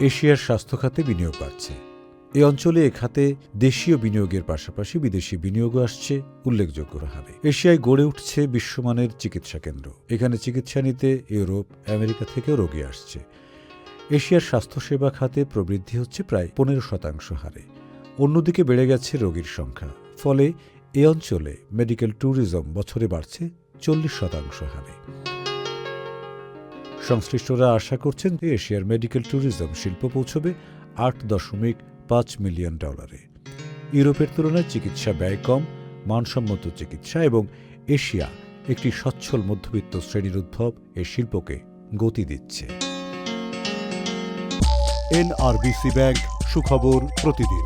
এশিয়ার স্বাস্থ্য খাতে বিনিয়োগ বাড়ছে। এ অঞ্চলে এ খাতে দেশীয় বিনিয়োগের পাশাপাশি বিদেশি বিনিয়োগও আসছে, উল্লেখযোগ্য হারে। এশিয়ায় গড়ে উঠছে বিশ্বমানের চিকিৎসা কেন্দ্র। এখানে চিকিৎসা নিতে ইউরোপ, আমেরিকা থেকেও রোগী আসছে। এশিয়ার স্বাস্থ্যসেবা খাতে প্রবৃদ্ধি হচ্ছে প্রায় পনেরো শতাংশ হারে। অন্যদিকে বেড়ে গেছে রোগীর সংখ্যা। ফলে এ অঞ্চলে মেডিকেল ট্যুরিজম বছরে বাড়ছে চল্লিশ শতাংশ হারে। সংশ্লিষ্টরা আশা করছেন যে এশিয়ার মেডিকেল ট্যুরিজম শিল্প পৌঁছবে আট দশমিক পাঁচ মিলিয়ন ডলারে। ইউরোপের তুলনায় চিকিৎসা ব্যয় কম, মানসম্মত চিকিৎসা এবং এশিয়া একটি সচ্ছল মধ্যবিত্ত শ্রেণির উদ্ভব এ শিল্পকে গতি দিচ্ছে। এনআরবিসি ব্যাংক সুখবর প্রতিদিন।